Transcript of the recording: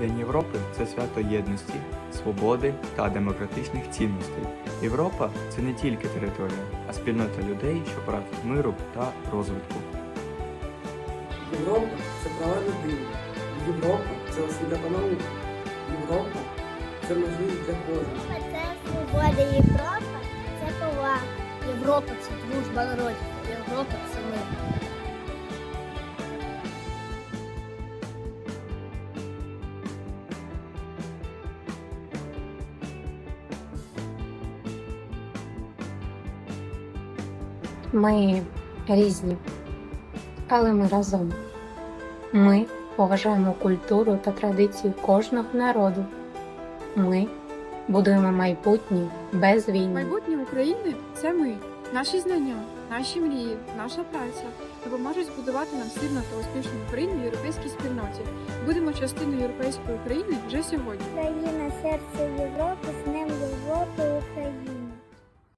День Європи це свято єдності, свободи та демократичних цінностей. Європа це не тільки територія, а спільнота людей, що прагнуть миру та розвитку. Європа це права людини. Європа це освіта та наука. Європа це можливість для кожного. Це свобода Європа, це повага. Європа це дружба народів. Європа Ми різні, але ми разом. Ми поважаємо культуру та традиції кожного народу. Ми будуємо майбутнє без війни. Майбутнє України це ми, наші знання, наші мрії, наша праця допоможуть збудувати нам сильну та успішну Україну в європейській спільноті. Будемо частиною європейської України вже сьогодні. Україна серце Європи, з ним Європи.